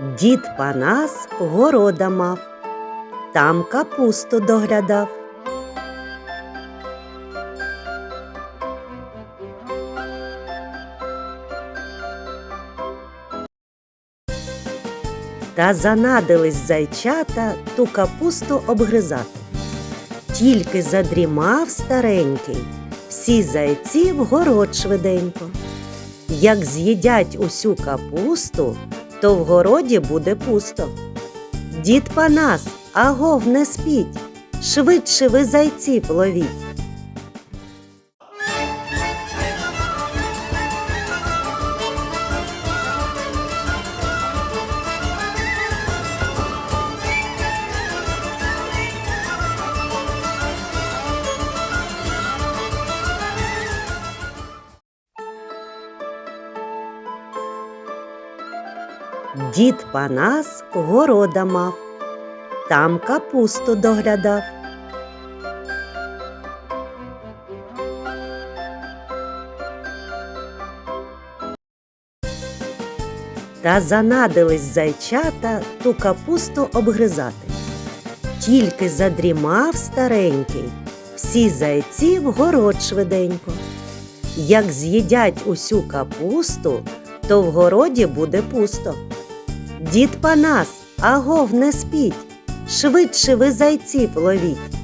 Дід Панас города мав, там капусту доглядав. Та занадились зайчата ту капусту обгризати. Тільки задрімав старенький, всі зайці в город швиденько. Як з'їдять усю капусту, то в городі буде пусто. Дід Панас, агов не спіть, швидше ви зайців ловіть. Дід Панас города мав, там капусту доглядав. Та занадились зайчата ту капусту обгризати. Тільки задрімав старенький, всі зайці в город швиденько. Як з'їдять усю капусту, то в городі буде пусто. Дід Панас, агов не спіть, швидше ви зайців ловіть.